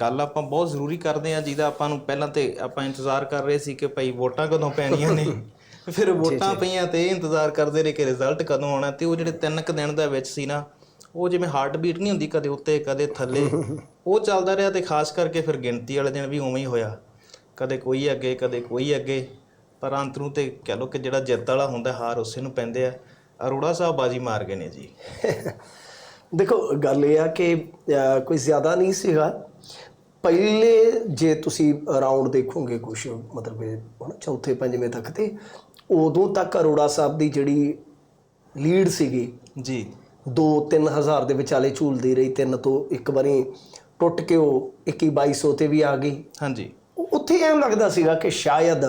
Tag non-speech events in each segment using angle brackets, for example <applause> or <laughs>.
ਗੱਲ ਆਪਾਂ ਬਹੁਤ ਜ਼ਰੂਰੀ ਕਰਦੇ ਆ ਜਿਹਦਾ ਆਪਾਂ ਨੂੰ ਪਹਿਲਾਂ ਤੇ ਆਪਾਂ ਇੰਤਜ਼ਾਰ ਕਰ ਰਹੇ ਸੀ ਕਿ ਭਾਈ ਵੋਟਾਂ ਕਦੋਂ ਪੈਣੀਆਂ ਨੇ। <laughs> ਫਿਰ ਵੋਟਾਂ ਪਈਆਂ ਤੇ ਇੰਤਜ਼ਾਰ ਕਰਦੇ ਰਹੇ ਕਿ ਰਿਜ਼ਲਟ ਕਦੋਂ ਆਉਣਾ ਤੇ ਉਹ ਜਿਹੜੇ ਤਿੰਨ ਕੁ ਦਿਨ ਦਾ ਵਿੱਚ ਸੀ ਨਾ ਉਹ ਜਿਵੇਂ ਹਾਰਟ ਬੀਟ ਨਹੀਂ ਹੁੰਦੀ ਕਦੇ ਉੱਤੇ ਕਦੇ ਥੱਲੇ <laughs> ਉਹ ਚੱਲਦਾ ਰਿਹਾ ਤੇ ਖਾਸ ਕਰਕੇ ਫਿਰ ਗਿਣਤੀ ਵਾਲੇ ਦਿਨ ਵੀ ਉਵੇਂ ਹੀ ਹੋਇਆ। ਕਦੇ ਕੋਈ ਅੱਗੇ ਕਦੇ ਕੋਈ ਅੱਗੇ ਪਰ ਅੰਤ ਨੂੰ ਤੇ ਕਹ ਲੋ ਕਿ ਜਿਹੜਾ ਜਿੱਤ ਵਾਲਾ ਹੁੰਦਾ ਹਾਰ ਉਸੇ ਨੂੰ ਪੈਂਦੇ ਆ। ਅਰੋੜਾ ਸਾਹਿਬ ਬਾਜੀ ਮਾਰ ਗਏ ਨੇ ਜੀ। <laughs> ਦੇਖੋ ਗੱਲ ਇਹ ਆ ਕਿ ਕੋਈ ਜ਼ਿਆਦਾ ਨਹੀਂ ਸੀਗਾ। ਪਹਿਲੇ ਜੇ ਤੁਸੀਂ ਰਾਉਂਡ ਦੇਖੋਗੇ ਕੁਝ ਮਤਲਬ ਹੁਣ ਚੌਥੇ ਪੰਜਵੇਂ ਤੱਕ ਤੇ ਉਦੋਂ ਤੱਕ ਅਰੋੜਾ ਸਾਹਿਬ ਦੀ ਜਿਹੜੀ ਲੀਡ ਸੀਗੀ ਜੀ। 2-3000 ਦੇ ਵਿਚਾਲੇ ਝੂਲਦੀ ਰਹੀ ਤਿੰਨ ਤੋਂ ਇੱਕ ਵਾਰੀ ਟੁੱਟ ਕੇ ਉਹ 21-2200 ਤੇ ਵੀ ਆ ਗਈ। ਹਾਂਜੀ। ਉੱਥੇ ਐਂ ਲੱਗਦਾ ਸੀਗਾ ਕਿ ਸ਼ਾਇਦ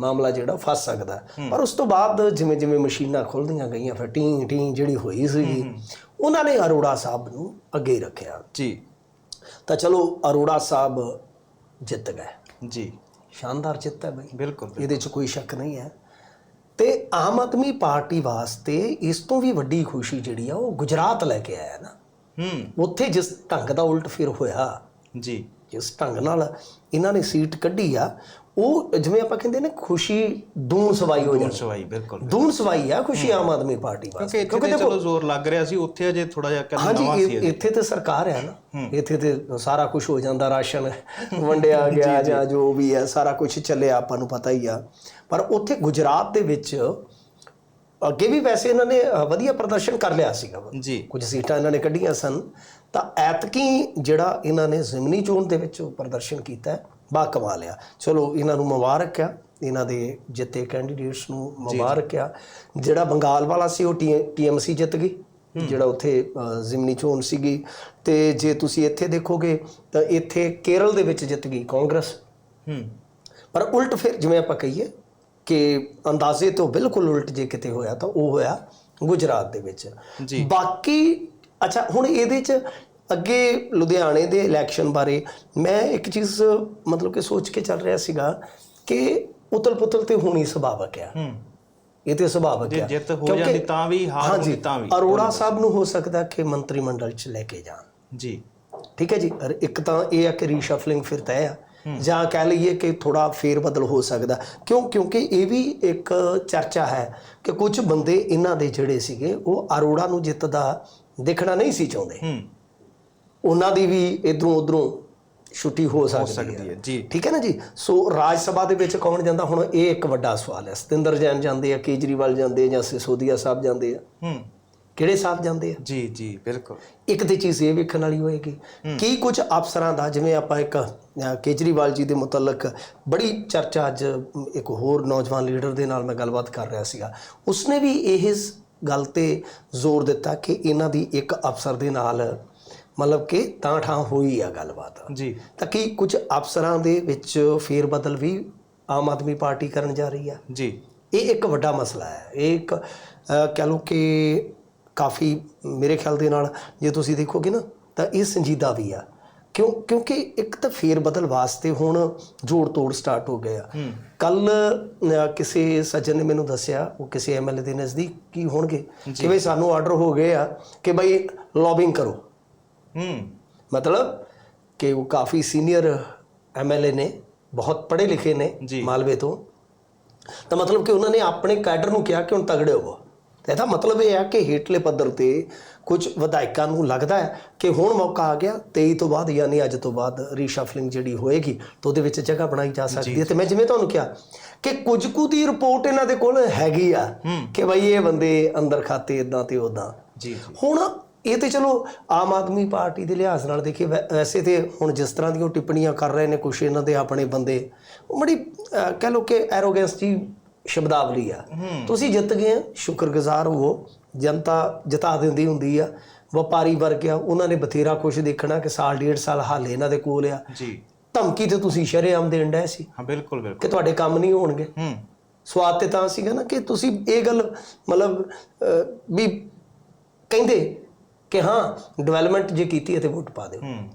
ਮਾਮਲਾ ਜਿਹੜਾ ਫਸ ਸਕਦਾ। ਪਰ ਉਸ ਤੋਂ ਬਾਅਦ ਜਿਵੇਂ ਜਿਵੇਂ ਮਸ਼ੀਨਾਂ ਖੁੱਲਦੀਆਂ ਗਈਆਂ ਫਿਰ ਟੀਂ ਟੀਂ ਜਿਹੜੀ ਹੋਈ ਸੀਗੀ ਉਹਨਾਂ ਨੇ ਅਰੋੜਾ ਸਾਹਿਬ ਨੂੰ ਅੱਗੇ ਰੱਖਿਆ। ਜੀ। ਤਾਂ ਚਲੋ ਅਰੋੜਾ ਸਾਹਿਬ ਜਿੱਤ ਗਏ। ਜੀ। ਸ਼ਾਨਦਾਰ ਜਿੱਤ ਹੈ ਬਈ। ਬਿਲਕੁਲ ਇਹਦੇ 'ਚ ਕੋਈ ਸ਼ੱਕ ਨਹੀਂ ਹੈ। ਤੇ ਆਮ ਆਦਮੀ ਪਾਰਟੀ ਵਾਸਤੇ ਇਸ ਤੋਂ ਵੀ ਵੱਡੀ ਖੁਸ਼ੀ ਜਿਹੜੀ ਆ ਉਹ ਗੁਜਰਾਤ ਲੈ ਕੇ ਆਇਆ ਨਾ। ਹੂੰ। ਉੱਥੇ ਜਿਸ ਢੰਗ ਦਾ ਉਲਟ ਫਿਰ ਹੋਇਆ ਜੀ। ਜਿਸ ਢੰਗ ਨਾਲ ਇਹਨਾਂ ਨੇ ਸੀਟ ਕੱਢੀ ਆ ਉਹ ਜਿਵੇਂ ਆਪਾਂ ਕਹਿੰਦੇ ਨੇ ਖੁਸ਼ੀ ਦੂਣ ਸਵਾਈ ਹੋ ਜਾਂਦੀ। ਸਵਾਈ ਬਿਲਕੁਲ ਦੂਣ ਸਵਾਈ ਆ ਖੁਸ਼ੀ ਆਮ ਆਦਮੀ ਪਾਰਟੀ ਵਾਸਤੇ। ਕਿਉਂਕਿ ਚਲੋ ਜ਼ੋਰ ਲੱਗ ਰਿਹਾ ਸੀ ਉੱਥੇ ਅਜੇ ਥੋੜਾ ਜਿਹਾ ਕੱਲ ਨਵਾਂ ਸੀ ਇੱਥੇ ਤੇ ਸਰਕਾਰ ਹੈ ਨਾ। ਇੱਥੇ ਤੇ ਸਾਰਾ ਕੁਝ ਹੋ ਜਾਂਦਾ ਰਾਸ਼ਨ ਵੰਡਿਆ <laughs> ਗਿਆ ਜਾਂ। ਜੋ ਵੀ ਹੈ ਸਾਰਾ ਕੁਝ ਚੱਲਿਆ ਆਪਾਂ ਨੂੰ ਪਤਾ ਹੀ ਆ। ਪਰ ਉੱਥੇ ਗੁਜਰਾਤ ਦੇ ਵਿੱਚ ਅੱਗੇ ਵੀ ਵੈਸੇ ਇਹਨਾਂ ਨੇ ਵਧੀਆ ਪ੍ਰਦਰਸ਼ਨ ਕਰ ਲਿਆ ਸੀਗਾ। ਜੀ। ਕੁਝ ਸੀਟਾਂ ਇਹਨਾਂ ਨੇ ਕੱਢੀਆਂ ਸਨ। ਤਾਂ ਐਤਕੀ ਜਿਹੜਾ ਇਹਨਾਂ ਨੇ ਜ਼ਿਮਨੀ ਚੋਣ ਦੇ ਵਿੱਚ ਉਹ ਪ੍ਰਦਰਸ਼ਨ ਕੀਤਾ ਬਾ ਕਮਾਲ ਆ ਚਲੋ ਇਹਨਾਂ ਨੂੰ ਮੁਬਾਰਕ ਆ ਇਹਨਾਂ ਦੇ ਜਿੱਤੇ ਕੈਂਡੀਡੇਟਸ ਨੂੰ ਮੁਬਾਰਕ ਆ ਜਿਹੜਾ ਬੰਗਾਲ ਵਾਲਾ ਸੀ ਉਹ ਟੀਐਮਸੀ ਜਿੱਤ ਗਈ। ਜਿਹੜਾ ਉੱਥੇ ਜ਼ਿਮਨੀ ਚੋਣ ਸੀਗੀ। ਤੇ ਜੇ ਤੁਸੀਂ ਇੱਥੇ ਦੇਖੋਗੇ ਤਾਂ ਇੱਥੇ ਕੇਰਲ ਦੇ ਵਿੱਚ ਜਿੱਤ ਗਈ ਕਾਂਗਰਸ। ਹੂੰ। ਪਰ ਉਲਟ ਫਿਰ ਜਿਵੇਂ ਆਪਾਂ ਕਹੀਏ ਕਿ ਅੰਦਾਜ਼ੇ ਤੋਂ ਬਿਲਕੁਲ ਉਲਟ ਜੇ ਕਿਤੇ ਹੋਇਆ ਤਾਂ ਉਹ ਹੋਇਆ ਗੁਜਰਾਤ ਦੇ ਵਿੱਚ। ਜੀ। ਬਾਕੀ ਅੱਛਾ ਹੁਣ ਇਹਦੇ ਚ ਅੱਗੇ ਲੁਧਿਆਣੇ ਦੇ ਇਲੈਕਸ਼ਨ ਬਾਰੇ ਮੈਂ ਇੱਕ ਚੀਜ਼ ਮਤਲਬ ਕਿ ਸੋਚ ਕੇ ਚੱਲ ਰਿਹਾ ਸੀਗਾ ਕਿ ਉਤਲ ਪੁਤਲ ਤੇ ਹੋਣੀ ਸੁਭਾਵਕ ਆ। ਹੂੰ। ਇਹ ਤੇ ਸੁਭਾਵਕ ਜੇ ਆ। ਜਿੱਤ ਹੋ ਜਾਂਦੀ ਤਾਂ ਵੀ ਹਾਰ ਹੁੰਦੀ ਤਾਂ ਵੀ। ਅਰੋੜਾ ਸਾਹਿਬ ਨੂੰ ਹੋ ਸਕਦਾ ਕਿ ਮੰਤਰੀ ਮੰਡਲ ਚ ਲੈ ਕੇ ਜਾਣ। ਜੀ। ਠੀਕ ਹੈ ਜੀ? ਇੱਕ ਤਾਂ ਇਹ ਆ ਕਿ ਰੀਸ਼ਫਲਿੰਗ ਫਿਰ ਤੈਅ ਆ। ਜਾਂ ਕਹਿ ਲਈਏ ਕਿ ਥੋੜਾ ਫੇਰ ਬਦਲ ਹੋ ਸਕਦਾ। ਕਿਉਂ? ਕਿਉਂਕਿ ਇਹ ਵੀ ਇੱਕ ਚਰਚਾ ਹੈ ਕਿ ਕੁਝ ਬੰਦੇ ਇਹਨਾਂ ਦੇ ਜਿਹੜੇ ਸੀਗੇ ਉਹ ਅਰੋੜਾ ਨੂੰ ਜਿੱਤਦਾ ਦੇਖਣਾ ਨਹੀਂ ਸੀ ਚਾਹੁੰਦੇ। ਹੂੰ। ਉਹਨਾਂ ਦੀ ਵੀ ਇਧਰੋਂ ਉਧਰੋਂ ਛੁੱਟੀ ਹੋ ਸਕਦੀ ਹੈ ਜੀ। ਠੀਕ ਹੈ ਨਾ ਜੀ? ਸੋ ਰਾਜ ਸਭਾ ਦੇ ਵਿੱਚ ਕੌਣ ਜਾਂਦਾ? ਹੁਣ ਇਹ ਇੱਕ ਵੱਡਾ ਸਵਾਲ ਹੈ। ਸਤਿੰਦਰ ਜੈਨ ਜਾਂਦੇ ਆ ਕੇਜਰੀਵਾਲ ਜਾਂਦੇ ਆ ਜਾਂ ਸਿਸੋਦੀਆ ਸਾਹਿਬ ਜਾਂਦੇ ਆ। ਹੂੰ। ਕਿਹੜੇ ਸਾਹਿਬ ਜਾਂਦੇ ਆ? ਜੀ ਜੀ ਬਿਲਕੁਲ। ਇੱਕ ਤੇ ਚੀਜ਼ ਇਹ ਵੇਖਣ ਵਾਲੀ ਹੋਏਗੀ ਕੀ ਕੁਝ ਅਫਸਰਾਂ ਦਾ ਜਿਵੇਂ ਆਪਾਂ ਇੱਕ ਕੇਜਰੀਵਾਲ ਜੀ ਦੇ ਮੁਤਲਕ ਬੜੀ ਚਰਚਾ ਅੱਜ ਇੱਕ ਹੋਰ ਨੌਜਵਾਨ ਲੀਡਰ ਦੇ ਨਾਲ ਮੈਂ ਗੱਲਬਾਤ ਕਰ ਰਿਹਾ ਸੀਗਾ। ਉਸਨੇ ਵੀ ਇਹ ਗੱਲ ਤੇ ਜ਼ੋਰ ਦਿੱਤਾ ਕਿ ਇਹਨਾਂ ਦੀ ਇੱਕ ਅਫਸਰ ਦੇ ਨਾਲ ਮਤਲਬ ਕਿ ਤਾਂ ਠਾਂ ਹੋਈ ਆ ਗੱਲਬਾਤ। ਜੀ। ਤਾਂ ਕੀ ਕੁਝ ਅਫਸਰਾਂ ਦੇ ਵਿੱਚ ਫੇਰ ਬਦਲ ਵੀ ਆਮ ਆਦਮੀ ਪਾਰਟੀ ਕਰਨ ਜਾ ਰਹੀ ਆ? ਜੀ। ਇਹ ਇੱਕ ਵੱਡਾ ਮਸਲਾ ਹੈ। ਇਹ ਇੱਕ ਕਹਿ ਲਓ ਕਿ ਕਾਫੀ ਮੇਰੇ ਖਿਆਲ ਦੇ ਨਾਲ ਜੇ ਤੁਸੀਂ ਦੇਖੋਗੇ ਨਾ ਤਾਂ ਇਹ ਸੰਜੀਦਾ ਵੀ ਆ। ਕਿਉਂ ਕਿਉਂਕਿ ਇੱਕ ਤਾਂ ਫੇਰ ਬਦਲ ਵਾਸਤੇ ਹੁਣ ਜੋੜ ਤੋੜ ਸਟਾਰਟ ਹੋ ਗਿਆ ਕੱਲ ਕਿਸੇ ਸੱਜਣ ਨੇ ਮੈਨੂੰ ਦੱਸਿਆ ਉਹ ਕਿਸੇ ਐਮਐਲਏ ਦੇ ਨਜ਼ਦੀਕ ਕੀ ਹੋਣਗੇ ਕਿ ਬਈ ਸਾਨੂੰ ਆਰਡਰ ਹੋ ਗਏ ਆ ਕਿ ਬਈ ਲੌਬਿੰਗ ਕਰੋ। ਹੂੰ। ਮਤਲਬ ਕਿ ਉਹ ਕਾਫੀ ਸੀਨੀਅਰ ਐਮਐਲਏ ਨੇ ਬਹੁਤ ਪੜ੍ਹੇ ਲਿਖੇ ਨੇ। ਮਾਲਵੇ ਤੋਂ। ਤਾਂ ਮਤਲਬ ਕਿ ਉਹਨਾਂ ਨੇ ਆਪਣੇ ਕੈਡਰ ਨੂੰ ਕਿਹਾ ਕਿ ਹੁਣ ਤਗੜੇ ਹੋਵੋ। ਤੇ ਇਹਦਾ ਮਤਲਬ ਇਹ ਹੈ ਕਿ ਹੇਠਲੇ ਪੱਧਰ ਤੇ ਕੁਝ ਵਿਧਾਇਕਾਂ ਨੂੰ ਲੱਗਦਾ ਹੈ ਕਿ ਹੁਣ ਮੌਕਾ ਆ ਗਿਆ 23 ਤੋਂ ਬਾਅਦ ਯਾਨੀ ਅੱਜ ਤੋਂ ਬਾਅਦ ਰੀਸ਼ਫਲਿੰਗ ਜਿਹੜੀ ਹੋਏਗੀ ਤਾਂ ਉਹਦੇ ਵਿੱਚ ਜਗ੍ਹਾ ਬਣਾਈ ਜਾ ਸਕਦੀ ਹੈ। ਤੇ ਮੈਂ ਜਿਵੇਂ ਤੁਹਾਨੂੰ ਕਿਹਾ ਕਿ ਕੁਝ ਕੁ ਦੀ ਰਿਪੋਰਟ ਇਹਨਾਂ ਦੇ ਕੋਲ ਹੈਗੀ ਆ ਕਿ ਬਈ ਇਹ ਬੰਦੇ ਅੰਦਰ ਖਾਤੇ ਇਦਾਂ ਤੇ ਉਦਾਂ ਜੀ ਹੁਣ ਇਹ ਤੇ ਚਲੋ ਆਮ ਆਦਮੀ ਪਾਰਟੀ ਦੇ ਲਿਹਾਜ਼ ਨਾਲ ਦੇਖੀਏ ਵੈਸੇ ਤੇ ਹੁਣ ਜਿਸ ਤਰ੍ਹਾਂ ਦੀਆਂ ਟਿੱਪਣੀਆਂ ਕਰ ਰਹੇ ਨੇ ਕੁਛ ਇਹਨਾਂ ਦੇ ਆਪਣੇ ਬੰਦੇ ਉਹ ਬੜੀ ਕਹਿ ਲੋ ਕਿ ਐਰੋਗੈਂਸ ਜੀ ਸ਼ਬਦਾਵਲੀ ਆ। ਤੁਸੀਂ ਜਿੱਤ ਗਏ ਆ, ਸ਼ੁਕਰਗੁਜ਼ਾਰ ਹੋਵੋ ਜਨਤਾ ਜਿਤਾ ਦਿੰਦੀ ਹੁੰਦੀ ਆ। ਵਪਾਰੀ ਵਰਗ ਆ ਉਹਨਾਂ ਨੇ ਬਥੇਰਾ ਕੁਛ ਦੇਖਣਾ ਕਿ ਸਾਲ ਡੇਢ ਸਾਲ ਹਾਲੇ ਇਹਨਾਂ ਦੇ ਕੋਲ ਆ। ਜੀ। ਧਮਕੀ ਤੇ ਤੁਸੀਂ ਸ਼ਰੇਆਮ ਦੇਣ ਡਏ ਸੀ ਹਾਂ ਬਿਲਕੁਲ ਬਿਲਕੁਲ। ਕਿ ਤੁਹਾਡੇ ਕੰਮ ਨਹੀਂ ਹੋਣਗੇ। ਹੂੰ। ਸਵਾਦ ਤੇ ਤਾਂ ਸੀਗਾ ਨਾ ਕਿ ਤੁਸੀਂ ਇਹ ਗੱਲ ਮਤਲਬ ਵੀ ਕਹਿੰਦੇ ਕਿ ਹਾਂ ਡਿਵੈਲਪਮੈਂਟ ਜੇ ਕੀਤੀ ਹੈ ਤੇ ਵੋਟ ਪਾ ਦਿਓ। ਹੂੰ।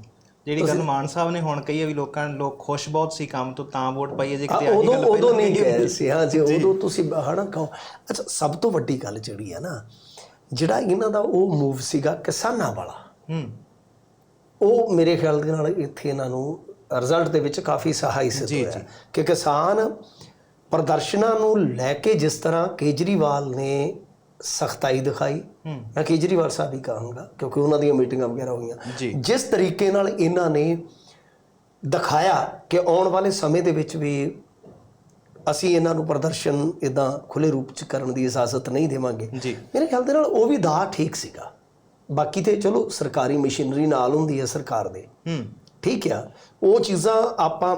ਜਿਹੜੀ ਗੱਲ ਮਾਨ ਸਾਹਿਬ ਨੇ ਹੁਣ ਕਹੀ ਹੈ ਵੀ ਲੋਕਾਂ ਲੋਕ ਖੁਸ਼ ਬਹੁਤ ਸੀ ਕੰਮ ਤੋਂ ਤਾਂ ਵੋਟ ਪਾਈ ਹੈ ਜੇ ਕਿਤੇ ਆਹੀ ਗੱਲ ਉਦੋਂ ਨਹੀਂ ਗਏ ਸੀ। ਹਾਂ ਜੀ ਉਦੋਂ ਤੁਸੀਂ ਹਨਾ ਕਹੋ। ਅੱਛਾ ਸਭ ਤੋਂ ਵੱਡੀ ਗੱਲ ਜਿਹੜੀ ਹੈ ਨਾ ਜਿਹੜਾ ਇਹਨਾਂ ਦਾ ਉਹ ਮੂਵ ਸੀਗਾ ਕਿਸਾਨਾਂ ਵਾਲਾ। ਹੂੰ। ਉਹ ਮੇਰੇ ਖਿਆਲ ਦੇ ਨਾਲ ਇੱਥੇ ਇਹਨਾਂ ਨੂੰ ਰਿਜ਼ਲਟ ਦੇ ਵਿੱਚ ਕਾਫੀ ਸਹਾਈ ਸਿੱਧ ਹੋਇਆ। ਕਿ ਕਿਸਾਨ ਪ੍ਰਦਰਸ਼ਨਾਂ ਨੂੰ ਲੈ ਕੇ ਜਿਸ ਤਰ੍ਹਾਂ ਕੇਜਰੀਵਾਲ ਨੇ ਸਖਤਾਈ ਦਿਖਾਈ। ਮੈਂ ਕੇਜਰੀਵਾਲ ਸਾਹਿਬ ਹੀ ਕਹਾਂਗਾ ਕਿਉਂਕਿ ਉਹਨਾਂ ਦੀਆਂ ਮੀਟਿੰਗਾਂ ਵਗੈਰਾ ਹੋਈਆਂ। ਜਿਸ ਤਰੀਕੇ ਨਾਲ ਇਹਨਾਂ ਨੇ ਦਿਖਾਇਆ ਕਿ ਆਉਣ ਵਾਲੇ ਸਮੇਂ ਦੇ ਵਿੱਚ ਵੀ ਅਸੀਂ ਇਹਨਾਂ ਨੂੰ ਪ੍ਰਦਰਸ਼ਨ ਇਦਾਂ ਖੁੱਲੇ ਰੂਪ ਚ ਕਰਨ ਦੀ ਇਜਾਜ਼ਤ ਨਹੀਂ ਦੇਵਾਂਗੇ। ਮੇਰੇ ਖਿਆਲ ਦੇ ਨਾਲ ਉਹ ਵੀ ਦਾ ਠੀਕ ਸੀਗਾ। ਬਾਕੀ ਤੇ ਚਲੋ ਸਰਕਾਰੀ ਮਸ਼ੀਨਰੀ ਨਾਲ ਹੁੰਦੀ ਹੈ ਸਰਕਾਰ ਦੇ। ਹੂੰ। ਠੀਕ ਆ। ਉਹ ਚੀਜ਼ਾਂ ਆਪਾਂ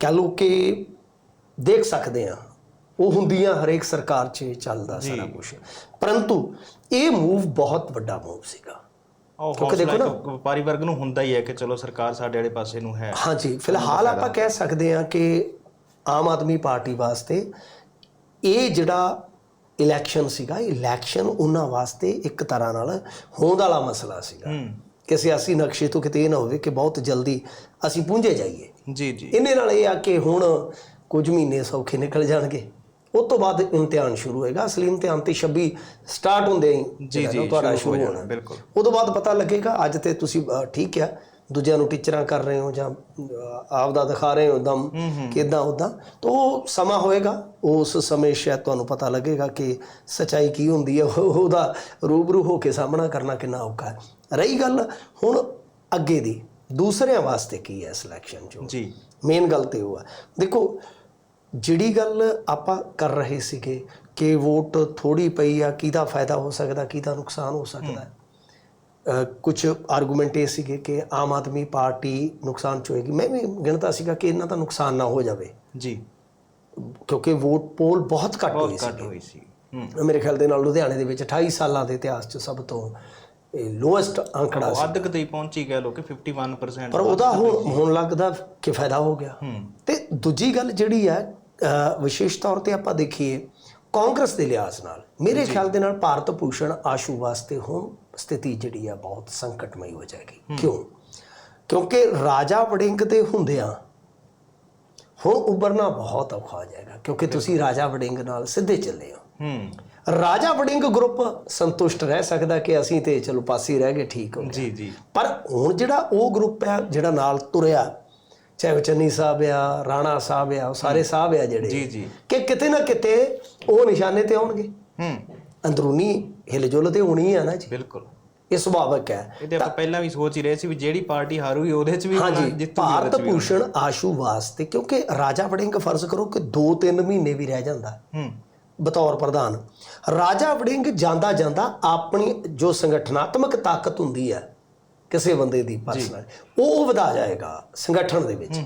ਕਹ ਲਓ ਕਿ ਦੇਖ ਸਕਦੇ ਆ ਉਹ ਹੁੰਦੀਆਂ ਹਰੇਕ ਸਰਕਾਰ 'ਚ ਚੱਲਦਾ ਸਾਰਾ ਕੁਝ ਪਰੰਤੂ ਇਹ ਮੂਵ ਬਹੁਤ ਵੱਡਾ ਮੂਵ ਸੀਗਾ। ਕਿਉਂਕਿ ਦੇਖੋ ਇੱਕ ਵਪਾਰੀ ਵਰਗ ਨੂੰ ਹੁੰਦਾ ਹੀ ਹੈ ਕਿ ਚਲੋ ਸਰਕਾਰ ਸਾਡੇ ਵਾਲੇ ਪਾਸੇ ਨੂੰ ਹੈ। ਹਾਂਜੀ ਫਿਲਹਾਲ ਆਪਾਂ ਕਹਿ ਸਕਦੇ ਹਾਂ ਕਿ ਆਮ ਆਦਮੀ ਪਾਰਟੀ ਵਾਸਤੇ ਇਹ ਜਿਹੜਾ ਇਲੈਕਸ਼ਨ ਸੀਗਾ ਇਲੈਕਸ਼ਨ ਉਹਨਾਂ ਵਾਸਤੇ ਇੱਕ ਤਰ੍ਹਾਂ ਨਾਲ ਹੋਂਦ ਵਾਲਾ ਮਸਲਾ ਸੀਗਾ ਕਿ ਸਿਆਸੀ ਨਕਸ਼ੇ ਤੋਂ ਕਿਤੇ ਇਹ ਨਾ ਹੋਵੇ ਕਿ ਬਹੁਤ ਜਲਦੀ ਅਸੀਂ ਪੁੰਝੇ ਜਾਈਏ। ਜੀ ਜੀ। ਇਹਨੇ ਨਾਲ ਇਹ ਆ ਕਿ ਹੁਣ ਕੁਝ ਮਹੀਨੇ ਸੌਖੇ ਨਿਕਲ ਜਾਣਗੇ। ਉਸ ਤੋਂ ਬਾਅਦ ਇਮਤਿਹਾਨ ਸ਼ੁਰੂ ਹੋਏਗਾ। ਅਸਲੀ ਇਮਤਿਹਾਨ ਤੇ 26 ਸਟਾਰਟ ਹੁੰਦੇ ਹੀ ਜੀ ਜੀ ਤੁਹਾਡਾ ਸ਼ੁਰੂ ਹੋ ਹੋਣਾ। ਬਿਲਕੁਲ। ਉਦੋਂ ਬਾਅਦ ਪਤਾ ਲੱਗੇਗਾ ਅੱਜ ਤੇ ਤੁਸੀਂ ਠੀਕ ਆ ਦੂਜਿਆਂ ਨੂੰ ਟੀਚਰਾਂ ਕਰ ਰਹੇ ਹੋ ਜਾਂ ਆਪ ਦਾ ਦਿਖਾ ਰਹੇ ਹੋ ਦਮ ਕਿਦਾਂ ਉਦਾਂ ਤਾਂ ਉਹ ਸਮਾਂ ਹੋਏਗਾ ਉਸ ਸਮੇਂ ਸ਼ਾਇਦ ਤੁਹਾਨੂੰ ਪਤਾ ਲੱਗੇਗਾ ਕਿ ਸਚਾਈ ਕੀ ਹੁੰਦੀ ਹੈ ਉਹ- ਉਹਦਾ ਰੂਬਰੂ ਹੋ ਕੇ ਸਾਹਮਣਾ ਕਰਨਾ ਕਿੰਨਾ ਔਖਾ ਹੈ। ਰਹੀ ਗੱਲ ਹੁਣ ਅੱਗੇ ਦੀ। ਦੂਸਰਿਆਂ ਵਾਸਤੇ ਕੀ ਹੈ ਸਿਲੈਕਸ਼ਨ 'ਚ? ਜੀ। ਮੇਨ ਗੱਲ ਤੇ ਉਹ ਆ। ਦੇਖੋ ਜਿਹੜੀ ਗੱਲ ਆਪਾਂ ਕਰ ਰਹੇ ਸੀਗੇ ਕਿ ਵੋਟ ਥੋੜੀ ਪਈ ਆ ਕਿਹਦਾ ਫਾਇਦਾ ਹੋ ਸਕਦਾ ਕਿਹਦਾ ਨੁਕਸਾਨ ਹੋ ਸਕਦਾ ਕੁਝ ਆਰਗੂਮੈਂਟ ਇਹ ਸੀਗੇ ਕਿ ਆਮ ਆਦਮੀ ਪਾਰਟੀ ਨੁਕਸਾਨ ਚ ਹੋਏਗੀ। ਮੈਂ ਵੀ ਗਿਣਤਾ ਸੀਗਾ ਕਿ ਇਹਨਾਂ ਦਾ ਨੁਕਸਾਨ ਨਾ ਹੋ ਜਾਵੇ। ਜੀ। ਕਿਉਂਕਿ ਵੋਟ ਪੋਲ ਬਹੁਤ ਘੱਟ ਹੋਈ ਬਹੁਤ ਘੱਟ ਹੋਈ ਸੀ। ਸੀ ਮੇਰੇ ਖਿਆਲ ਦੇ ਨਾਲ ਲੁਧਿਆਣੇ ਦੇ ਵਿੱਚ 28 ਸਾਲਾਂ ਦੇ ਇਤਿਹਾਸ 'ਚ ਸਭ ਤੋਂ ਲੋਐਸਟ ਅੰਕੜਾ ਉਹ ਅੱਧ ਕੁ ਤੇ ਪਹੁੰਚੀ ਗਏ ਲੋਕ 51% ਪਰ ਉਹਦਾ ਹੁਣ ਲੱਗਦਾ ਕਿ ਫਾਇਦਾ ਹੋ ਗਿਆ। ਤੇ ਦੂਜੀ ਗੱਲ ਜਿਹੜੀ ਹੈ ਵਿਸ਼ੇਸ਼ ਤੌਰ ਤੇ ਆਪਾਂ ਦੇਖੀਏ ਕਾਂਗਰਸ ਦੇ ਲਿਹਾਜ਼ ਨਾਲ ਮੇਰੇ ਖਿਆਲ ਦੇ ਨਾਲ ਭਾਰਤ ਭੂਸ਼ਣ ਆਸ਼ੂ ਵਾਸਤੇ ਹੁਣ ਸਥਿਤੀ ਜਿਹੜੀ ਆ ਬਹੁਤ ਸੰਕਟਮਈ ਹੋ ਜਾਏਗੀ। ਕਿਉਂ? ਕਿਉਂਕਿ ਰਾਜਾ ਵੜਿੰਗ ਦੇ ਹੁੰਦਿਆਂ ਹੁਣ ਉੱਭਰਨਾ ਬਹੁਤ ਔਖਾ ਹੋ ਜਾਏਗਾ ਕਿਉਂਕਿ ਤੁਸੀਂ ਰਾਜਾ ਵੜਿੰਗ ਨਾਲ ਸਿੱਧੇ ਚੱਲੇ ਹੋ। ਹੂੰ। ਰਾਜਾ ਵੜਿੰਗ ਗਰੁੱਪ ਸੰਤੁਸ਼ਟ ਰਹਿ ਸਕਦਾ ਕਿ ਅਸੀਂ ਤੇ ਚਲੋ ਪਾਸੇ ਰਹਿ ਗਏ ਠੀਕ ਹੋ ਜੀ ਜੀ। ਪਰ ਹੁਣ ਜਿਹੜਾ ਉਹ ਗਰੁੱਪ ਹੈ ਜਿਹੜਾ ਨਾਲ ਤੁਰਿਆ ਚਾਹੇ ਉਹ ਚੰਨੀ ਸਾਹਿਬ ਆ ਰਾਣਾ ਸਾਹਿਬ ਆ ਉਹ ਸਾਰੇ ਸਾਹਿਬ ਆ ਜਿਹੜੇ। ਜੀ ਜੀ। ਕਿ ਕਿਤੇ ਨਾ ਕਿਤੇ ਉਹ ਨਿਸ਼ਾਨੇ ਤੇ ਆਉਣਗੇ। ਹੂੰ। ਅੰਦਰੂਨੀ ਹਿਲਜੁਲ ਤੇ ਹੋਣੀ ਆ ਨਾ ਜੀ। ਬਿਲਕੁਲ। ਇਹ ਸੁਭਾਵਿਕ ਹੈ। ਇਹ ਤੇ ਆਪਾਂ ਪਹਿਲਾਂ ਵੀ ਸੋਚ ਹੀ ਰਹੇ ਸੀ ਵੀ ਜਿਹੜੀ ਪਾਰਟੀ ਹਾਰੂਗੀ ਉਹਦੇ 'ਚ ਵੀ ਹਾਂਜੀ ਭਾਰਤ ਭੂਸ਼ਣ ਆਸ਼ੂ ਵਾਸਤੇ ਕਿਉਂਕਿ ਰਾਜਾ ਵੜਿੰਗ ਫਰਜ਼ ਕਰੋ ਕਿ 2-3 ਮਹੀਨੇ ਵੀ ਰਹਿ ਜਾਂਦਾ। ਹੂੰ। ਬਤੌਰ ਪ੍ਰਧਾਨ। ਰਾਜਾ ਵੜਿੰਗ ਜਾਂਦਾ ਜਾਂਦਾ ਆਪਣੀ ਜੋ ਸੰਗਠਨਾਤਮਕ ਤਾਕਤ ਹੁੰਦੀ ਹੈ ਕਿਸੇ ਬੰਦੇ ਦੀ ਪਰਸਨਲ ਉਹ ਵਧਾ ਜਾਏਗਾ ਸੰਗਠਨ ਦੇ ਵਿੱਚ।